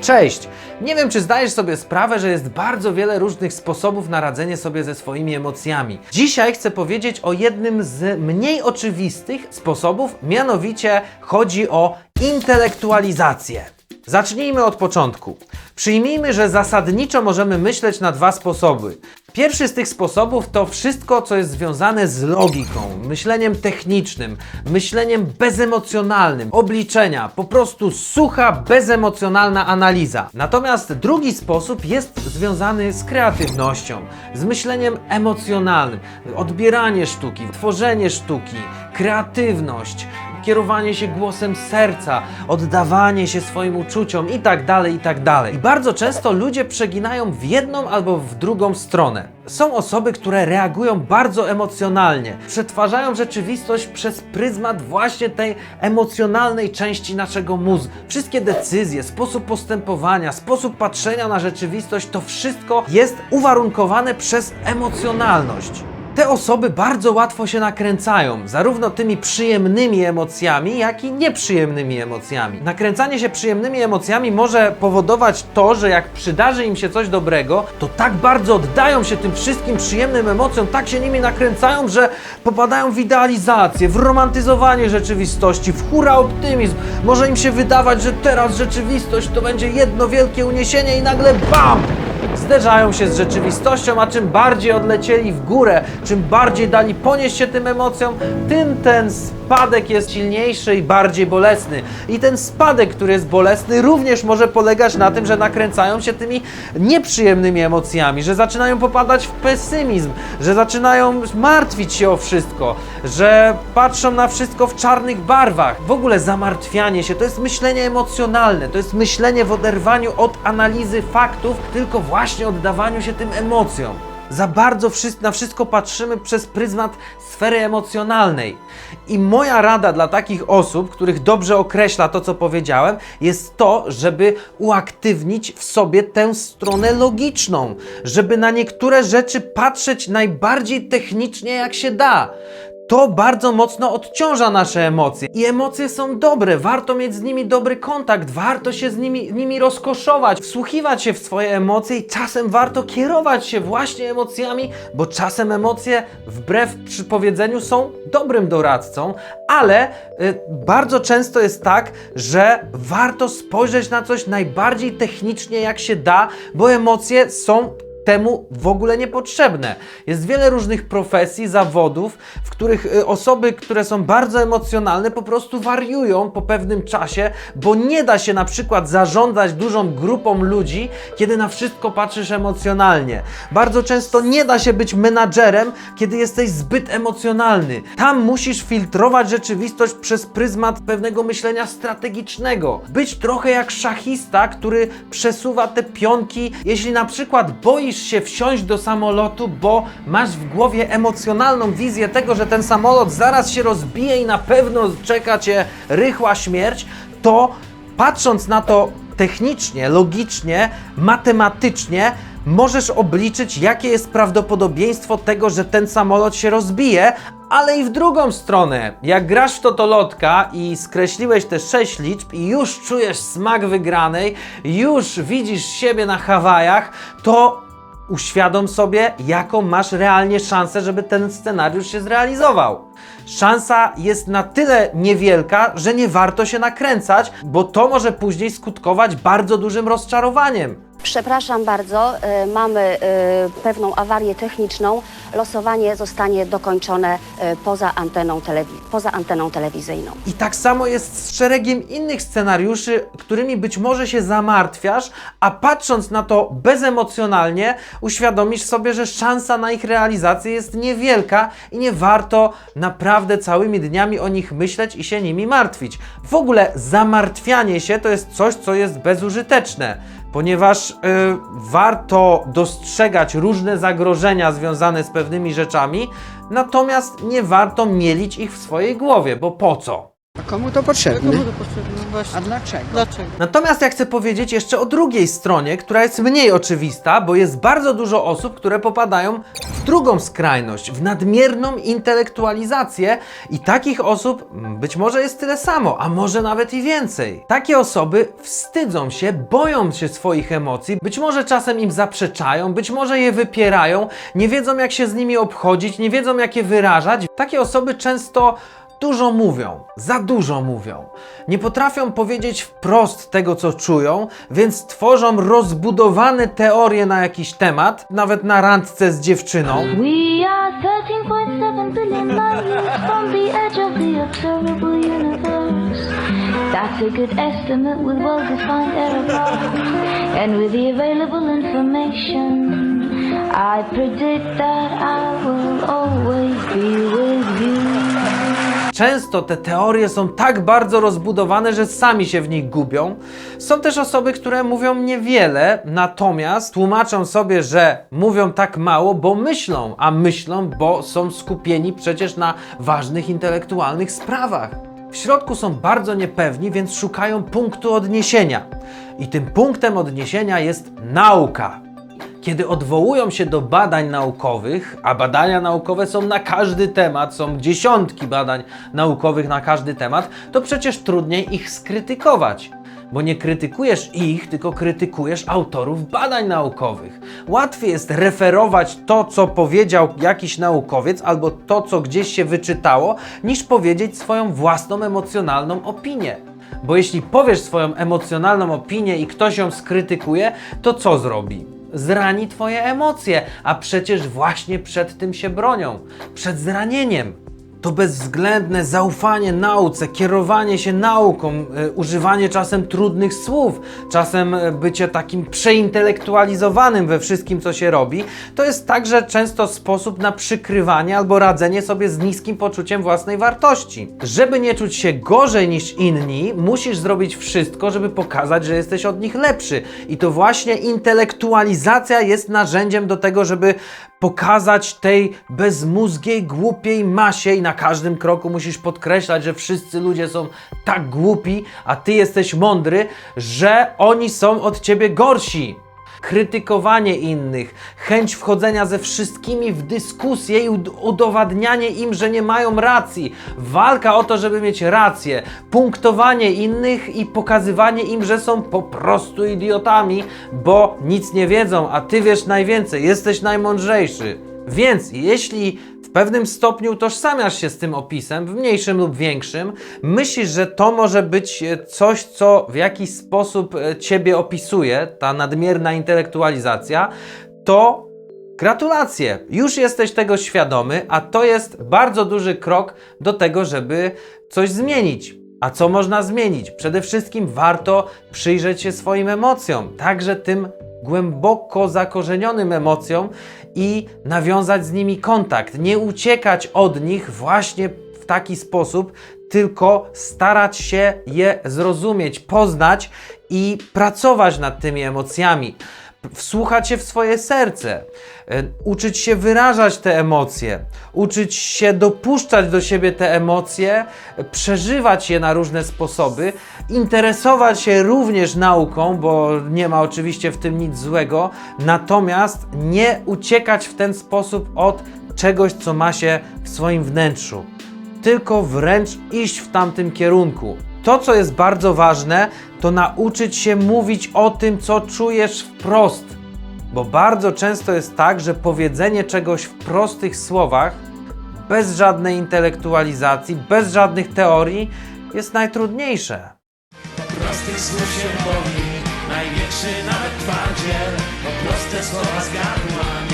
Cześć! Nie wiem, czy zdajesz sobie sprawę, że jest bardzo wiele różnych sposobów na radzenie sobie ze swoimi emocjami. Dzisiaj chcę powiedzieć o jednym z mniej oczywistych sposobów, mianowicie chodzi o intelektualizację. Zacznijmy od początku. Przyjmijmy, że zasadniczo możemy myśleć na dwa sposoby. Pierwszy z tych sposobów to wszystko, co jest związane z logiką, myśleniem technicznym, myśleniem bezemocjonalnym, obliczenia, po prostu sucha, bezemocjonalna analiza. Natomiast drugi sposób jest związany z kreatywnością, z myśleniem emocjonalnym, odbieranie sztuki, tworzenie sztuki, kreatywność, kierowanie się głosem serca, oddawanie się swoim uczuciom i tak dalej, i tak dalej. I bardzo często ludzie przeginają w jedną albo w drugą stronę. Są osoby, które reagują bardzo emocjonalnie, przetwarzają rzeczywistość przez pryzmat właśnie tej emocjonalnej części naszego mózgu. Wszystkie decyzje, sposób postępowania, sposób patrzenia na rzeczywistość, to wszystko jest uwarunkowane przez emocjonalność. Te osoby bardzo łatwo się nakręcają, zarówno tymi przyjemnymi emocjami, jak i nieprzyjemnymi emocjami. Nakręcanie się przyjemnymi emocjami może powodować to, że jak przydarzy im się coś dobrego, to tak bardzo oddają się tym wszystkim przyjemnym emocjom, tak się nimi nakręcają, że popadają w idealizację, w romantyzowanie rzeczywistości, w hura optymizm. Może im się wydawać, że teraz rzeczywistość to będzie jedno wielkie uniesienie i nagle BAM! Zderzają się z rzeczywistością, a czym bardziej odlecieli w górę, czym bardziej dali ponieść się tym emocjom, tym ten spadek jest silniejszy i bardziej bolesny. I ten spadek, który jest bolesny, również może polegać na tym, że nakręcają się tymi nieprzyjemnymi emocjami, że zaczynają popadać w pesymizm, że zaczynają martwić się o wszystko, że patrzą na wszystko w czarnych barwach. W ogóle zamartwianie się to jest myślenie emocjonalne, to jest myślenie w oderwaniu od analizy faktów, tylko właśnie oddawaniu się tym emocjom. Za bardzo na wszystko patrzymy przez pryzmat sfery emocjonalnej. I moja rada dla takich osób, których dobrze określa to, co powiedziałem, jest to, żeby uaktywnić w sobie tę stronę logiczną, żeby na niektóre rzeczy patrzeć najbardziej technicznie, jak się da to bardzo mocno odciąża nasze emocje. I emocje są dobre, warto mieć z nimi dobry kontakt, warto się z nimi, nimi rozkoszować, wsłuchiwać się w swoje emocje i czasem warto kierować się właśnie emocjami, bo czasem emocje, wbrew przypowiedzeniu, są dobrym doradcą, ale y, bardzo często jest tak, że warto spojrzeć na coś najbardziej technicznie, jak się da, bo emocje są temu w ogóle niepotrzebne. Jest wiele różnych profesji, zawodów, w których y, osoby, które są bardzo emocjonalne, po prostu wariują po pewnym czasie, bo nie da się na przykład zarządzać dużą grupą ludzi, kiedy na wszystko patrzysz emocjonalnie. Bardzo często nie da się być menadżerem, kiedy jesteś zbyt emocjonalny. Tam musisz filtrować rzeczywistość przez pryzmat pewnego myślenia strategicznego. Być trochę jak szachista, który przesuwa te pionki. Jeśli na przykład boisz się wsiąść do samolotu, bo masz w głowie emocjonalną wizję tego, że ten samolot zaraz się rozbije i na pewno czeka cię rychła śmierć, to patrząc na to technicznie, logicznie, matematycznie, możesz obliczyć, jakie jest prawdopodobieństwo tego, że ten samolot się rozbije, ale i w drugą stronę. Jak grasz w totolotka i skreśliłeś te 6 liczb i już czujesz smak wygranej, już widzisz siebie na Hawajach, to uświadom sobie, jaką masz realnie szansę, żeby ten scenariusz się zrealizował. Szansa jest na tyle niewielka, że nie warto się nakręcać, bo to może później skutkować bardzo dużym rozczarowaniem. Przepraszam bardzo, y, mamy y, pewną awarię techniczną. Losowanie zostanie dokończone y, poza anteną, poza anteną telewizyjną. I tak samo jest z szeregiem innych scenariuszy, którymi być może się zamartwiasz, a patrząc na to bezemocjonalnie, uświadomisz sobie, że szansa na ich realizację jest niewielka i nie warto naprawdę całymi dniami o nich myśleć i się nimi martwić. W ogóle zamartwianie się to jest coś, co jest bezużyteczne ponieważ y, warto dostrzegać różne zagrożenia związane z pewnymi rzeczami, natomiast nie warto mielić ich w swojej głowie, bo po co? A komu to potrzebne? Komu to potrzebne? Właśnie. A dlaczego? Dlaczego? Natomiast ja chcę powiedzieć jeszcze o drugiej stronie, która jest mniej oczywista, bo jest bardzo dużo osób, które popadają w drugą skrajność, w nadmierną intelektualizację i takich osób być może jest tyle samo, a może nawet i więcej. Takie osoby wstydzą się, boją się swoich emocji, być może czasem im zaprzeczają, być może je wypierają, nie wiedzą jak się z nimi obchodzić, nie wiedzą jak je wyrażać. Takie osoby często dużo mówią, za dużo mówią. Nie potrafią powiedzieć wprost tego, co czują, więc tworzą rozbudowane teorie na jakiś temat, nawet na randce z dziewczyną. We are 13.7 billion years from the edge of the observable universe. That's a good estimate with well-defined error. And with the available information, I predict that I will always be with. Często te teorie są tak bardzo rozbudowane, że sami się w nich gubią. Są też osoby, które mówią niewiele, natomiast tłumaczą sobie, że mówią tak mało, bo myślą, a myślą, bo są skupieni przecież na ważnych intelektualnych sprawach. W środku są bardzo niepewni, więc szukają punktu odniesienia. I tym punktem odniesienia jest nauka. Kiedy odwołują się do badań naukowych, a badania naukowe są na każdy temat, są dziesiątki badań naukowych na każdy temat, to przecież trudniej ich skrytykować. Bo nie krytykujesz ich, tylko krytykujesz autorów badań naukowych. Łatwiej jest referować to, co powiedział jakiś naukowiec, albo to, co gdzieś się wyczytało, niż powiedzieć swoją własną emocjonalną opinię. Bo jeśli powiesz swoją emocjonalną opinię i ktoś ją skrytykuje, to co zrobi? Zrani twoje emocje, a przecież właśnie przed tym się bronią przed zranieniem. To bezwzględne zaufanie nauce, kierowanie się nauką, e, używanie czasem trudnych słów, czasem e, bycie takim przeintelektualizowanym we wszystkim, co się robi, to jest także często sposób na przykrywanie albo radzenie sobie z niskim poczuciem własnej wartości. Żeby nie czuć się gorzej niż inni, musisz zrobić wszystko, żeby pokazać, że jesteś od nich lepszy. I to właśnie intelektualizacja jest narzędziem do tego, żeby pokazać tej bezmózgiej, głupiej masie i na każdym kroku musisz podkreślać, że wszyscy ludzie są tak głupi, a ty jesteś mądry, że oni są od ciebie gorsi. Krytykowanie innych, chęć wchodzenia ze wszystkimi w dyskusję i ud- udowadnianie im, że nie mają racji, walka o to, żeby mieć rację, punktowanie innych i pokazywanie im, że są po prostu idiotami, bo nic nie wiedzą, a ty wiesz najwięcej, jesteś najmądrzejszy. Więc jeśli w pewnym stopniu utożsamiasz się z tym opisem, w mniejszym lub większym, myślisz, że to może być e, coś, co w jakiś sposób e, ciebie opisuje, ta nadmierna intelektualizacja, to gratulacje, już jesteś tego świadomy, a to jest bardzo duży krok do tego, żeby coś zmienić. A co można zmienić? Przede wszystkim warto przyjrzeć się swoim emocjom, także tym głęboko zakorzenionym emocjom i nawiązać z nimi kontakt. Nie uciekać od nich właśnie w taki sposób, tylko starać się je zrozumieć, poznać i pracować nad tymi emocjami. Wsłuchać się w swoje serce, e, uczyć się wyrażać te emocje, uczyć się dopuszczać do siebie te emocje, przeżywać je na różne sposoby, interesować się również nauką, bo nie ma oczywiście w tym nic złego, natomiast nie uciekać w ten sposób od czegoś, co ma się w swoim wnętrzu tylko wręcz iść w tamtym kierunku. To, co jest bardzo ważne, to nauczyć się mówić o tym, co czujesz wprost. Bo bardzo często jest tak, że powiedzenie czegoś w prostych słowach, bez żadnej intelektualizacji, bez żadnych teorii, jest najtrudniejsze. prostych słów się boi Największy nawet Bo proste słowa z gardła nie chcą